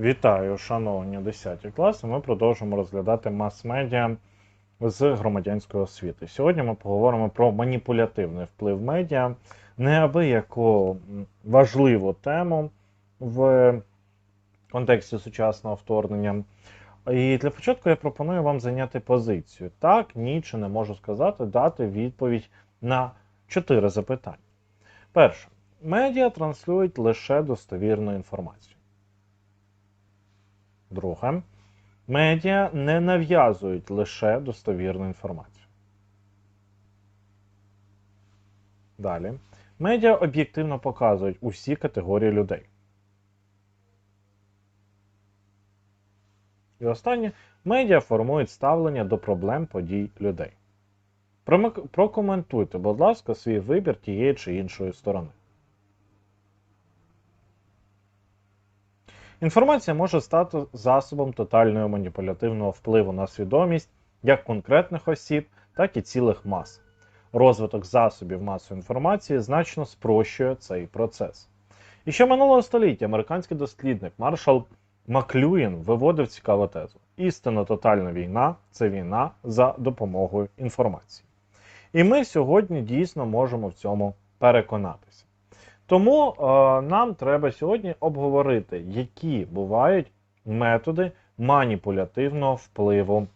Вітаю, шановні 10 класи. Ми продовжуємо розглядати мас-медіа з громадянської освіти. Сьогодні ми поговоримо про маніпулятивний вплив медіа, неабияку важливу тему в контексті сучасного вторгнення. І для початку я пропоную вам зайняти позицію. Так, ні, чи не можу сказати, дати відповідь на чотири запитання. Перше, медіа транслюють лише достовірну інформацію. Друге, медіа не нав'язують лише достовірну інформацію. Далі. Медіа об'єктивно показують усі категорії людей. І останнє, медіа формують ставлення до проблем подій людей. Прокоментуйте, будь ласка, свій вибір тієї чи іншої сторони. Інформація може стати засобом тотального маніпулятивного впливу на свідомість як конкретних осіб, так і цілих мас. Розвиток засобів масової інформації значно спрощує цей процес. І ще минулого століття американський дослідник Маршал Маклюїн виводив цікаву тезу: істинно тотальна війна це війна за допомогою інформації. І ми сьогодні дійсно можемо в цьому переконатися. Тому е, нам треба сьогодні обговорити, які бувають методи маніпулятивного впливу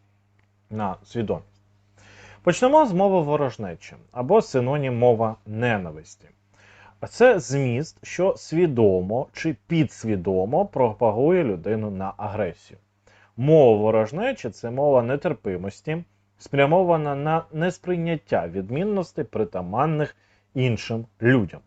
на свідомість. Почнемо з мови ворожнечі або синонім мова ненависті. Це зміст, що свідомо чи підсвідомо пропагує людину на агресію. Мова ворожнечі це мова нетерпимості, спрямована на несприйняття відмінностей, притаманних іншим людям.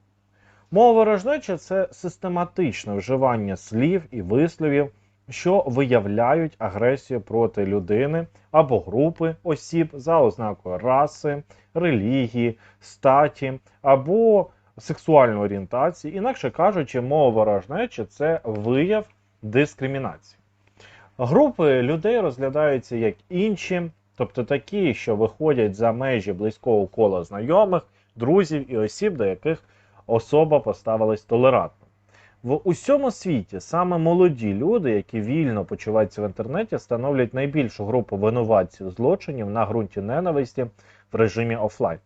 Мова ворожнечі це систематичне вживання слів і висловів, що виявляють агресію проти людини або групи осіб за ознакою раси, релігії, статі або сексуальної орієнтації. Інакше кажучи, мова ворожнечі це вияв дискримінації. Групи людей розглядаються як інші, тобто такі, що виходять за межі близького кола знайомих, друзів і осіб, до яких особа поставилась толерантно. В усьому світі саме молоді люди, які вільно почуваються в інтернеті, становлять найбільшу групу винуватців злочинів на ґрунті ненависті в режимі офлайн.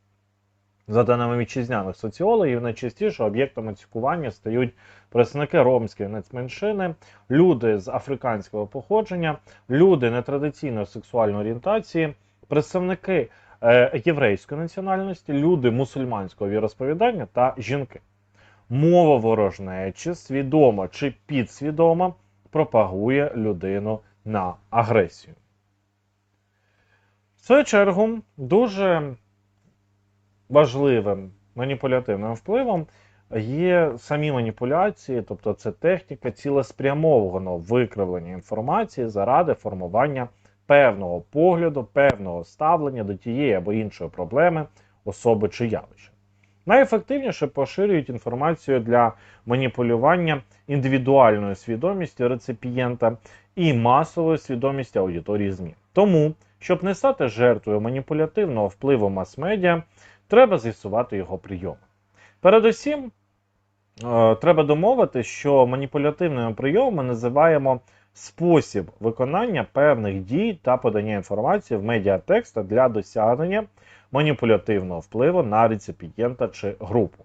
За даними вітчизняних соціологів, найчастіше об'єктами цькування стають представники ромської нацменшини, люди з африканського походження, люди нетрадиційної сексуальної орієнтації, представники єврейської національності, люди мусульманського віросповідання та жінки. Мова ворожнечі свідомо чи підсвідомо пропагує людину на агресію. В свою чергу, дуже важливим маніпулятивним впливом є самі маніпуляції, тобто це техніка цілеспрямованого викривлення інформації заради формування певного погляду, певного ставлення до тієї або іншої проблеми, особи чи явища. Найефективніше поширюють інформацію для маніпулювання індивідуальною свідомістю реципієнта і масовою свідомістю аудиторії ЗМІ. Тому, щоб не стати жертвою маніпулятивного впливу мас-медіа, треба з'ясувати його прийоми. Передусім, е, треба домовити, що маніпулятивними прийомами називаємо спосіб виконання певних дій та подання інформації в медіатекста для досягнення маніпулятивного впливу на реципієнта чи групу.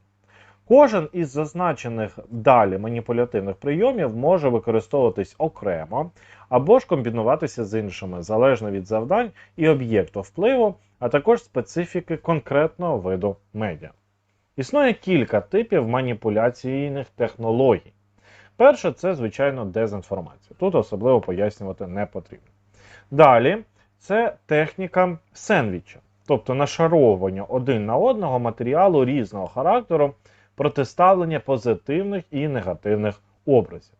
Кожен із зазначених далі маніпулятивних прийомів може використовуватись окремо або ж комбінуватися з іншими, залежно від завдань і об'єкту впливу, а також специфіки конкретного виду медіа. Існує кілька типів маніпуляційних технологій. Перше, це, звичайно, дезінформація. Тут особливо пояснювати не потрібно. Далі це техніка сендвіча, тобто нашаровування один на одного матеріалу різного характеру, протиставлення позитивних і негативних образів.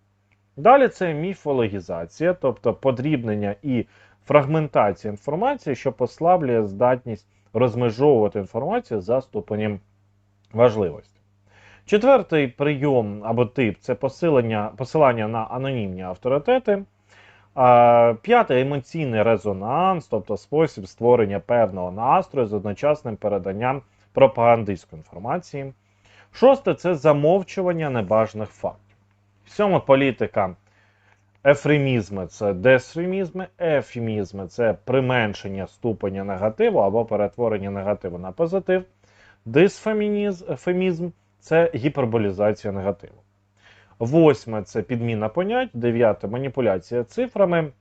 Далі це міфологізація, тобто подрібнення і фрагментація інформації, що послаблює здатність розмежовувати інформацію за ступенем важливості. Четвертий прийом або тип це посилення, посилання на анонімні авторитети. А, П'ятий емоційний резонанс, тобто спосіб створення певного настрою з одночасним переданням пропагандистської інформації. Шосте це замовчування небажаних фактів. Сьоме політика Ефремізми це десремізми, ефемізми це применшення ступеня негативу або перетворення негативу на позитив. Дисфемізм це гіперболізація негативу. Восьме це підміна понять, дев'яте маніпуляція цифрами,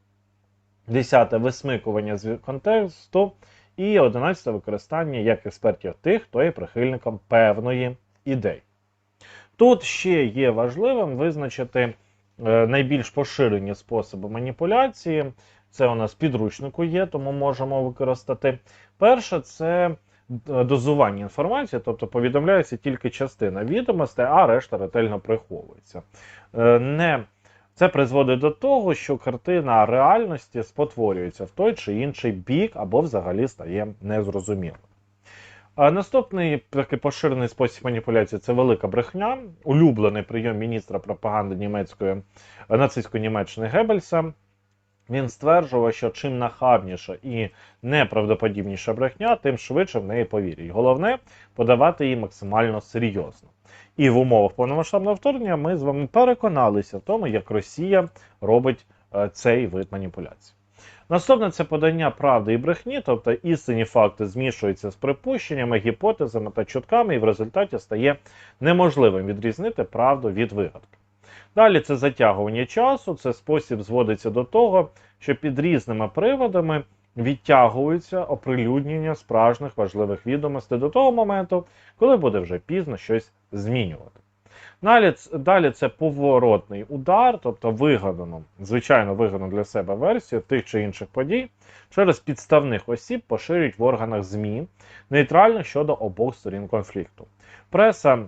десяте висмикування з контексту, і одинадцяте використання як експертів тих, хто є прихильником певної ідеї. Тут ще є важливим визначити е, найбільш поширені способи маніпуляції. Це у нас підручнику є, тому можемо використати. Перше, це дозування інформації, тобто повідомляється тільки частина відомостей, а решта ретельно приховується. Е, Не це призводить до того, що картина реальності спотворюється в той чи інший бік або взагалі стає незрозумілою. Наступний такий поширений спосіб маніпуляції це велика брехня, улюблений прийом міністра пропаганди німецької нацистської Німеччини Геббельса. Він стверджував, що чим нахабніша і неправдоподібніша брехня, тим швидше в неї повірять. Головне подавати її максимально серйозно. І в умовах повномасштабного вторгнення ми з вами переконалися в тому, як Росія робить е, цей вид маніпуляцій. Наступне це подання правди і брехні, тобто істинні факти змішуються з припущеннями, гіпотезами та чутками, і в результаті стає неможливим відрізнити правду від вигадки. Далі це затягування часу, це спосіб зводиться до того, що під різними приводами відтягується оприлюднення справжніх важливих відомостей до того моменту, коли буде вже пізно щось змінювати. Далі, далі це поворотний удар, тобто вигадано, звичайно, вигадано для себе версію тих чи інших подій через підставних осіб поширюють в органах ЗМІ нейтрально щодо обох сторін конфлікту. Преса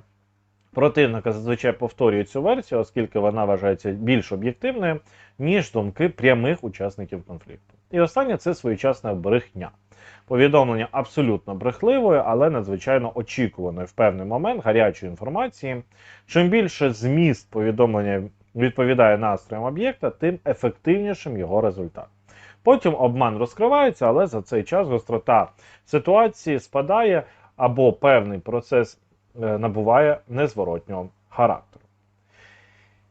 противника зазвичай повторює цю версію, оскільки вона вважається більш об'єктивною, ніж думки прямих учасників конфлікту. І останнє це своєчасна брехня. Повідомлення абсолютно брехливої, але надзвичайно очікуваної в певний момент гарячої інформації. Чим більше зміст повідомлення відповідає настроям об'єкта, тим ефективнішим його результат. Потім обман розкривається, але за цей час гострота ситуації спадає або певний процес набуває незворотнього характеру.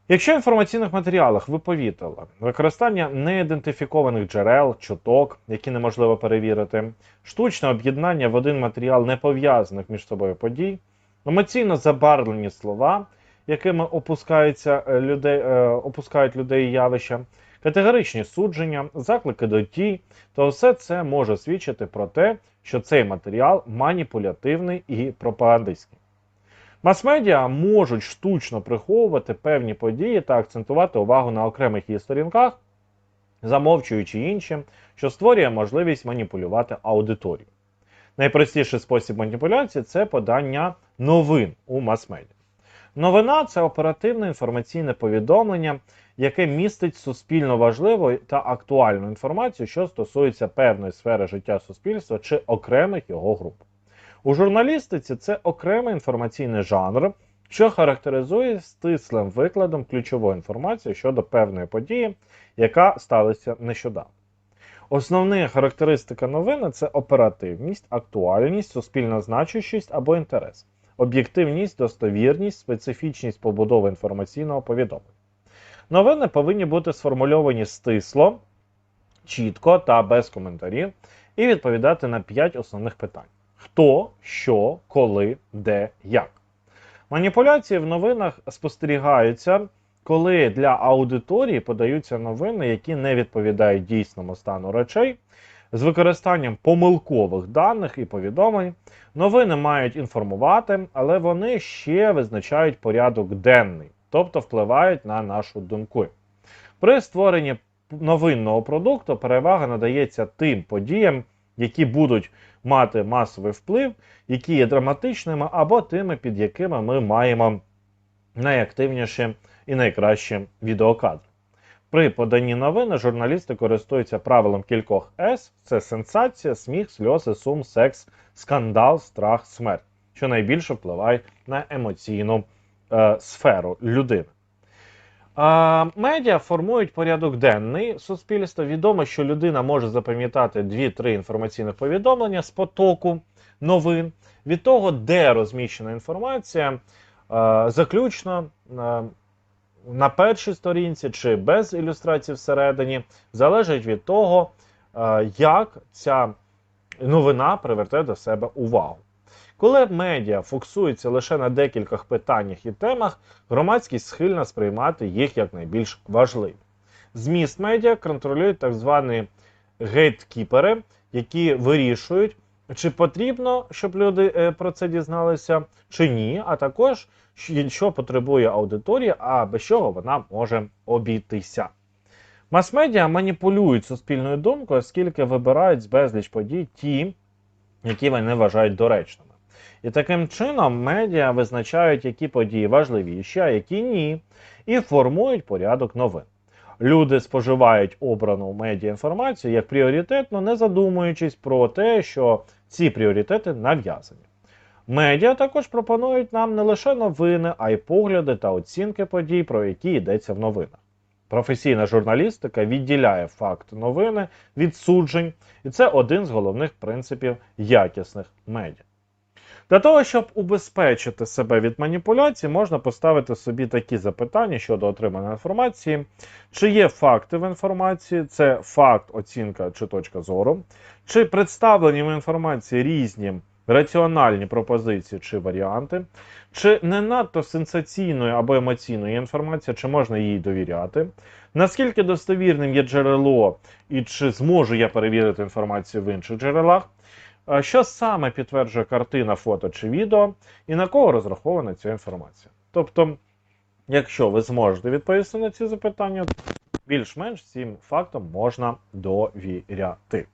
Якщо в інформаційних матеріалах ви помітили використання неідентифікованих джерел, чуток, які неможливо перевірити, штучне об'єднання в один матеріал непов'язаних між собою подій, емоційно забарвлені слова, якими опускаються людей, е, опускають людей явища, категоричні судження, заклики до дій, то все це може свідчити про те, що цей матеріал маніпулятивний і пропагандистський. Мас-медіа можуть штучно приховувати певні події та акцентувати увагу на окремих її сторінках, замовчуючи інші, що створює можливість маніпулювати аудиторію. Найпростіший спосіб маніпуляції це подання новин у мас-медіа. Новина це оперативне інформаційне повідомлення, яке містить суспільно важливу та актуальну інформацію, що стосується певної сфери життя суспільства чи окремих його груп. У журналістиці це окремий інформаційний жанр, що характеризує стислим викладом ключової інформації щодо певної події, яка сталася нещодавно. Основна характеристика новини це оперативність, актуальність, суспільна значущість або інтерес, об'єктивність, достовірність, специфічність побудови інформаційного повідомлення. Новини повинні бути сформульовані стисло, чітко та без коментарів, і відповідати на 5 основних питань хто, що, коли, де, як. Маніпуляції в новинах спостерігаються, коли для аудиторії подаються новини, які не відповідають дійсному стану речей. З використанням помилкових даних і повідомлень новини мають інформувати, але вони ще визначають порядок денний, тобто впливають на нашу думку. При створенні новинного продукту перевага надається тим подіям, які будуть мати масовий вплив, які є драматичними, або тими, під якими ми маємо найактивніші і найкращі відеокадри. При поданні новини журналісти користуються правилом кількох С: це сенсація, сміх, сльози, сум, секс, скандал, страх, смерть, що найбільше впливає на емоційну е, сферу людини. Медіа формують порядок денний суспільства. Відомо, що людина може запам'ятати 2-3 інформаційних повідомлення з потоку новин. Від того, де розміщена інформація, заключно на першій сторінці чи без ілюстрації всередині, залежить від того, як ця новина привертає до себе увагу. Коли медіа фокусується лише на декількох питаннях і темах, громадськість схильна сприймати їх як найбільш важливі. Зміст медіа контролюють так звані гейткіпери, які вирішують, чи потрібно, щоб люди е, про це дізналися, чи ні, а також що- що потребує аудиторія, а без чого вона може обійтися. Мас-медіа маніпулюють суспільною думкою, оскільки вибирають з безліч подій ті, які вони вважають доречними. І таким чином медіа визначають, які події важливіші, а які ні, і формують порядок новин. Люди споживають обрану медіа інформацію як пріоритетно, не задумуючись про те, що ці пріоритети нав'язані. Медіа також пропонують нам не лише новини, а й погляди та оцінки подій, про які йдеться в новинах. Професійна журналістика відділяє факт новини від суджень, і це один з головних принципів якісних медіа. Для того, щоб убезпечити себе від маніпуляцій, можна поставити собі такі запитання щодо отриманої інформації. Чи є факти в інформації, це факт, оцінка чи точка зору, чи представлені в інформації різні раціональні пропозиції чи варіанти, чи не надто сенсаційною або емоційною інформація, чи можна їй довіряти, наскільки достовірним є джерело, і чи зможу я перевірити інформацію в інших джерелах. Що саме підтверджує картина, фото чи відео, і на кого розрахована ця інформація? Тобто, якщо ви зможете відповісти на ці запитання, більш-менш цим фактом можна довіряти.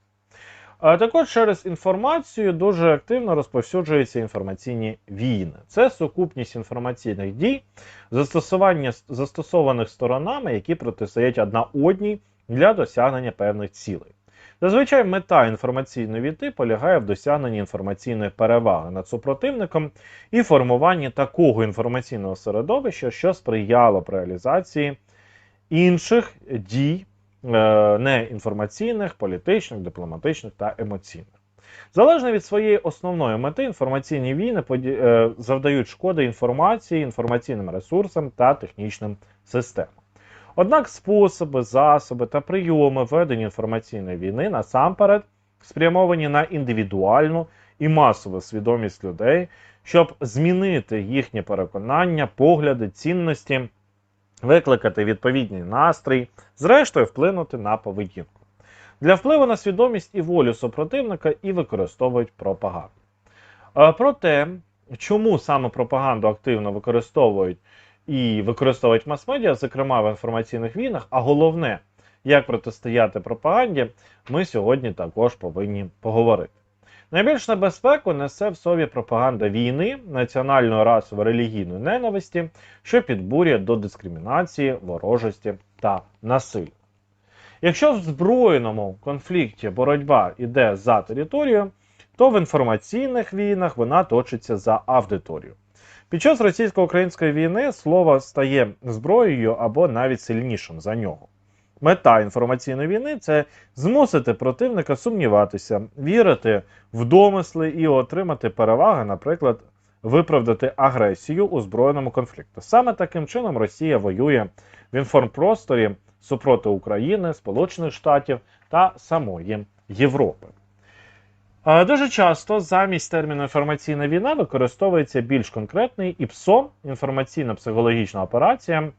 Також через інформацію дуже активно розповсюджуються інформаційні війни. Це сукупність інформаційних дій, застосування застосованих сторонами, які протистоять одна одній для досягнення певних цілей. Зазвичай мета інформаційної війни полягає в досягненні інформаційної переваги над супротивником і формуванні такого інформаційного середовища, що сприяло б реалізації інших дій е, неінформаційних, політичних, дипломатичних та емоційних. Залежно від своєї основної мети, інформаційні війни е, завдають шкоди інформації, інформаційним ресурсам та технічним системам. Однак способи, засоби та прийоми ведення інформаційної війни насамперед спрямовані на індивідуальну і масову свідомість людей, щоб змінити їхні переконання, погляди, цінності, викликати відповідний настрій, зрештою вплинути на поведінку. Для впливу на свідомість і волю супротивника і використовують пропаганду. Е, Про те, чому саме пропаганду активно використовують і використовують мас-медіа, зокрема в інформаційних війнах, а головне, як протистояти пропаганді, ми сьогодні також повинні поговорити. Найбільш небезпеку несе в собі пропаганда війни, національної расової релігійної ненависті, що підбурює до дискримінації, ворожості та насилля. Якщо в збройному конфлікті боротьба йде за територію, то в інформаційних війнах вона точиться за аудиторію. Під час російсько-української війни слово стає зброєю або навіть сильнішим за нього. Мета інформаційної війни це змусити противника сумніватися, вірити в домисли і отримати переваги, наприклад, виправдати агресію у збройному конфлікті. Саме таким чином Росія воює в інформпросторі супроти України, Сполучених Штатів та самої Європи. Е, Дуже часто замість терміну інформаційна війна використовується більш конкретний ІПСО інформаційно-психологічна операція,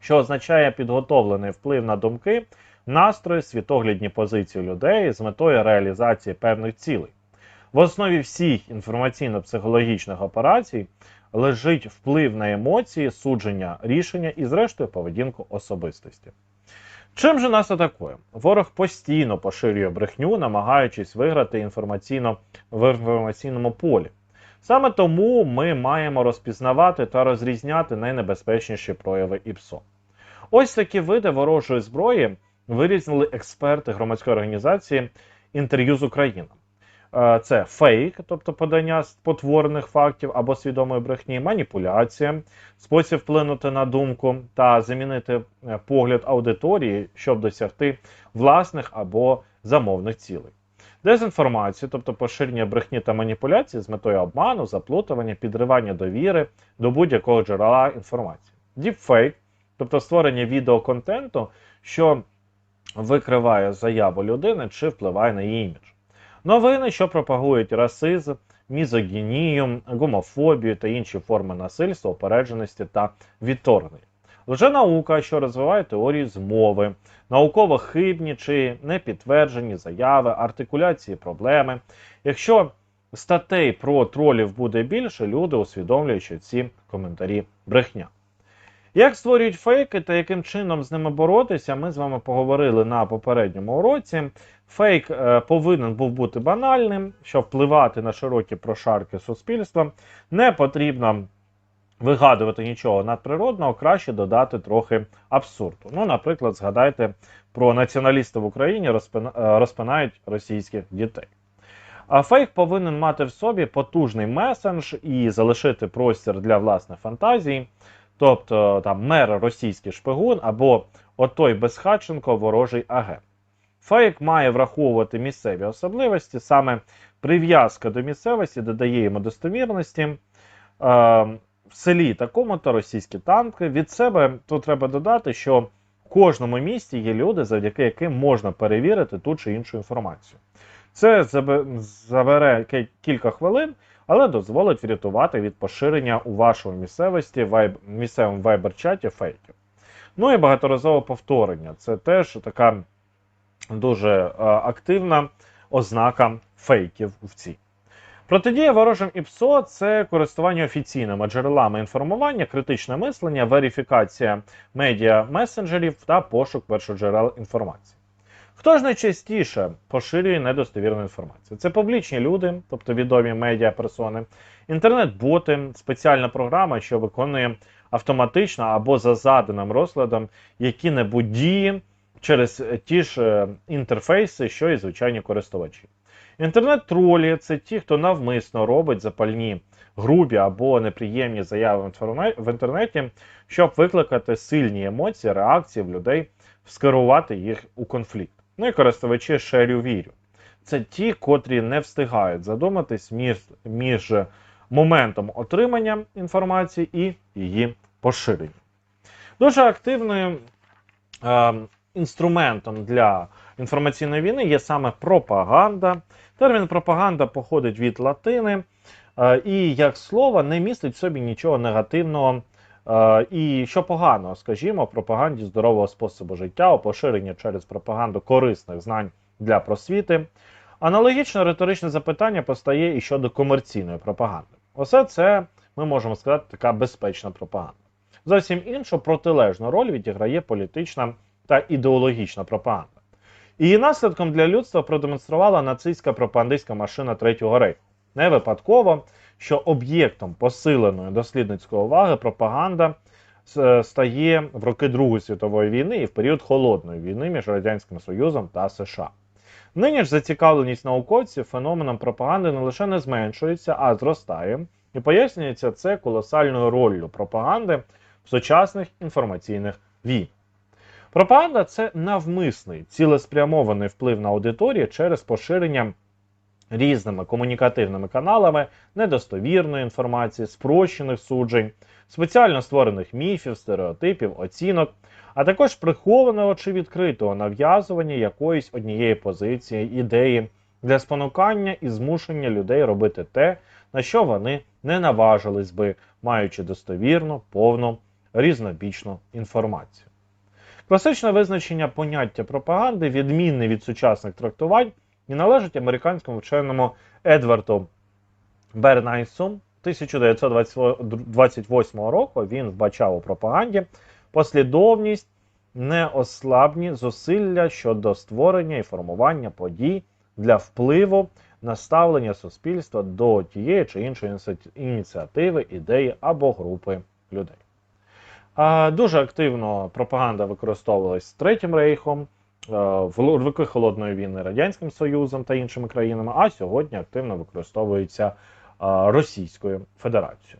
що означає підготовлений вплив на думки, настрої, світоглядні позиції людей з метою реалізації певних цілей. В основі всіх інформаційно-психологічних операцій лежить вплив на емоції, судження, рішення і, зрештою, поведінку особистості. Чим же нас атакує? Ворог постійно поширює брехню, намагаючись виграти інформаційно в інформаційному полі. Саме тому ми маємо розпізнавати та розрізняти найнебезпечніші прояви ІПСО. Ось такі види ворожої зброї вирізнили експерти громадської організації інтерв'ю з Україною. Е, Це фейк, тобто подання спотворених фактів або свідомої брехні, маніпуляція, спосіб вплинути на думку та замінити е, погляд аудиторії, щоб досягти власних або замовних цілей. Дезінформація, тобто поширення брехні та маніпуляції з метою обману, заплутування, підривання довіри до будь-якого джерела інформації. Діпфейк тобто створення відеоконтенту, що викриває заяву людини чи впливає на її імідж. Новини, що пропагують расизм, мізогінію, гомофобію та інші форми насильства, опередженості та відторгнення. Лженаука, що розвиває теорії змови, науково хибні чи непідтверджені заяви, артикуляції проблеми. Якщо статей про тролів буде більше, люди усвідомлюють, що ці коментарі брехня. Як створюють фейки та яким чином з ними боротися, ми з вами поговорили на попередньому уроці. Фейк е, повинен був бути банальним, щоб впливати на широкі прошарки суспільства. Не потрібно вигадувати нічого надприродного, краще додати трохи абсурду. Ну, наприклад, згадайте про націоналістів в Україні е, розпинають російських дітей. А фейк повинен мати в собі потужний месендж і залишити простір для власних фантазій. Тобто там мер російський шпигун або отой безхатченко ворожий агент. Фейк має враховувати місцеві особливості, саме прив'язка до місцевості додає йому достовірності. Е, в селі такому-то російські танки. Від себе тут треба додати, що в кожному місті є люди, завдяки яким можна перевірити ту чи іншу інформацію. Це забере кілька хвилин, але дозволить врятувати від поширення у вашому місцевості вайб, місцевому вайбер-чаті фейків. Ну і багаторазове повторення. Це теж така дуже е, активна ознака фейків в цій. Протидія ворожим ІПСО це користування офіційними джерелами інформування, критичне мислення, верифікація медіа месенджерів та пошук першоджерел інформації. Хто ж найчастіше поширює недостовірну інформацію? Це публічні люди, тобто відомі медіаперсони, інтернет-боти, спеціальна програма, що виконує автоматично або за заданим розкладом які-небудь дії через ті ж е, інтерфейси, що і звичайні користувачі. Інтернет-тролі це ті, хто навмисно робить запальні, грубі або неприємні заяви в інтернеті, щоб викликати сильні емоції, реакції в людей, скерувати їх у конфлікт. Ну і користувачі шерю вірю. Це ті, котрі не встигають задуматись між, між моментом отримання інформації і її поширення. Дуже активною е, інструментом для інформаційної війни є саме пропаганда. Термін пропаганда походить від латини е, і, як слово, не містить в собі нічого негативного і що поганого, скажімо, пропаганді здорового способу життя, у поширенні через пропаганду корисних знань для просвіти. Аналогічно риторичне запитання постає і щодо комерційної пропаганди. Усе це ми можемо сказати така безпечна пропаганда. Зовсім іншу протилежну роль відіграє політична та ідеологічна пропаганда. Її наслідком для людства продемонструвала нацистська пропагандистська машина Третього рейху. Не випадково, що об'єктом посиленої дослідницької уваги пропаганда е, стає в роки Другої світової війни і в період холодної війни між Радянським Союзом та США. Нині ж зацікавленість науковців феноменом пропаганди не лише не зменшується, а зростає, і пояснюється це колосальною роллю пропаганди в сучасних інформаційних війнах. Пропаганда це навмисний цілеспрямований вплив на аудиторію через поширення різними комунікативними каналами недостовірної інформації, спрощених суджень, спеціально створених міфів, стереотипів, оцінок, а також прихованого чи відкритого нав'язування якоїсь однієї позиції, ідеї для спонукання і змушення людей робити те, на що вони не наважились би, маючи достовірну, повну, різнобічну інформацію. Класичне визначення поняття пропаганди відмінне від сучасних трактувань і належить американському вченому Едварду Бернайсу. 1928 року він вбачав у пропаганді послідовність неослабні зусилля щодо створення і формування подій для впливу на ставлення суспільства до тієї чи іншої ініціативи, ідеї або групи людей. Дуже активно пропаганда використовувалась Третім рейхом, в л- роки холодної війни Радянським Союзом та іншими країнами, а сьогодні активно використовується е, Російською Федерацією.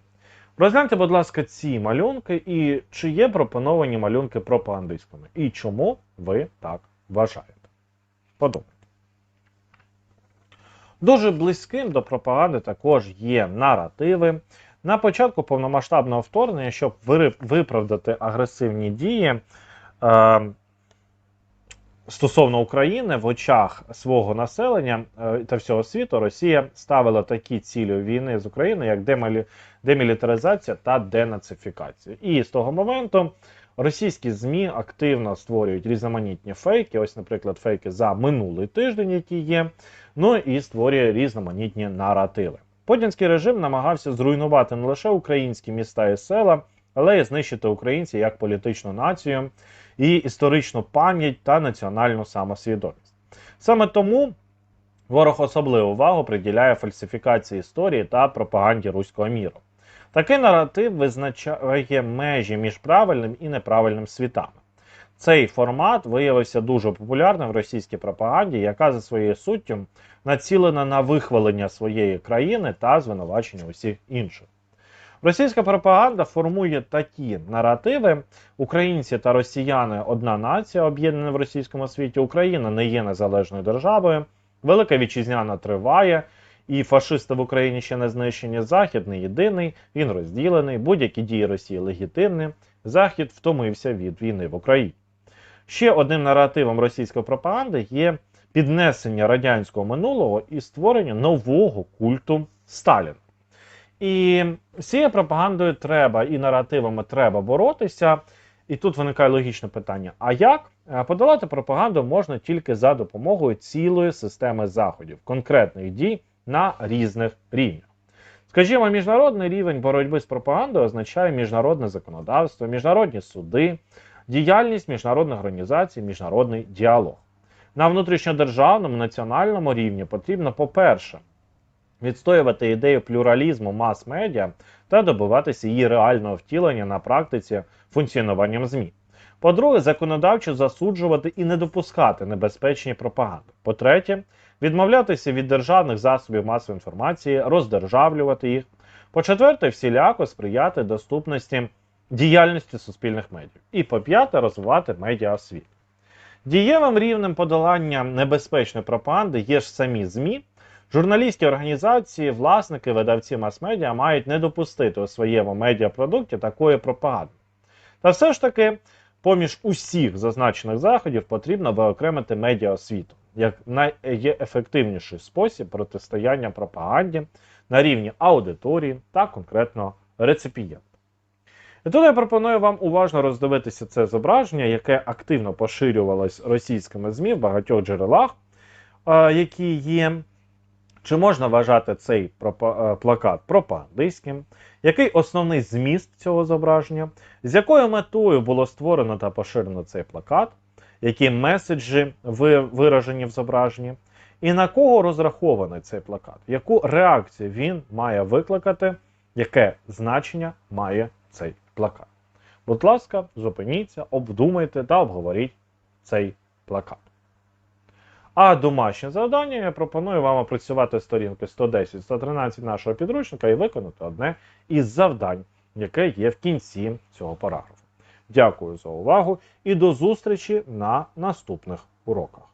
Розгляньте, будь ласка, ці малюнки і чи є пропоновані малюнки пропагандистськими, і чому ви так вважаєте? Подумайте. Дуже близьким до пропаганди також є наративи, На початку повномасштабного вторгнення, щоб виправдати агресивні дії е, стосовно України в очах свого населення е, та всього світу, Росія ставила такі цілі війни з Україною, як демілі- демілітаризація та денацифікація. І з того моменту російські ЗМІ активно створюють різноманітні фейки. Ось, наприклад, фейки за минулий тиждень, які є. Ну і створює різноманітні наративи. Путінський режим намагався зруйнувати не лише українські міста і села, але й знищити українців як політичну націю і історичну пам'ять та національну самосвідомість. Саме тому ворог особливу увагу приділяє фальсифікації історії та пропаганді руського міру. Такий наратив визначає межі між правильним і неправильним світами. Цей формат виявився дуже популярним в російській пропаганді, яка за своєю суттю націлена на вихвалення своєї країни та звинувачення усіх інших. Російська пропаганда формує такі наративи: українці та росіяни одна нація, об'єднана в російському світі. Україна не є незалежною державою. Велика вітчизняна триває, і фашисти в Україні ще не знищені. Захід не єдиний, він розділений. Будь-які дії Росії легітимні. Захід втомився від війни в Україні. Ще одним наративом російської пропаганди є піднесення радянського минулого і створення нового культу Сталіна. І з цією пропагандою треба і наративами треба боротися. І тут виникає логічне питання: а як Е, подолати пропаганду можна тільки за допомогою цілої системи заходів, конкретних дій на різних рівнях. Скажімо, міжнародний рівень боротьби з пропагандою означає міжнародне законодавство, міжнародні суди, діяльність міжнародних організацій, міжнародний діалог. На внутрішньодержавному національному рівні потрібно, по-перше, відстоювати ідею плюралізму мас-медіа та добиватися її реального втілення на практиці функціонуванням ЗМІ. По-друге, законодавчо засуджувати і не допускати небезпечні пропаганди. По-третє, відмовлятися від державних засобів масової інформації, роздержавлювати їх. По-четверте, всіляко сприяти доступності діяльності суспільних медіа. І по-п'яте, розвивати медіаосвіту. Дієвим рівнем подолання небезпечної пропаганди є ж самі ЗМІ. Журналістські організації, власники, видавці мас-медіа мають не допустити у своєму медіапродукті такої пропаганди. Та все ж таки, поміж усіх зазначених заходів потрібно виокремити медіаосвіту як найефективніший спосіб протистояння пропаганді на рівні аудиторії та конкретного реципієнта. І тут я пропоную вам уважно роздивитися це зображення, яке активно поширювалось російськими ЗМІ в багатьох джерелах, е, які є. Чи можна вважати цей е, плакат пропагандистським? Який основний зміст цього зображення? З якою метою було створено та поширено цей плакат? Які меседжі виражені в зображенні? І на кого розрахований цей плакат? Яку реакцію він має викликати? Яке значення має цей плакат? Будь ласка, зупиніться, обдумайте та обговоріть цей плакат. А домашнє завдання я пропоную вам опрацювати сторінки 110-113 нашого підручника і виконати одне із завдань, яке є в кінці цього параграфу. Дякую за увагу і до зустрічі на наступних уроках.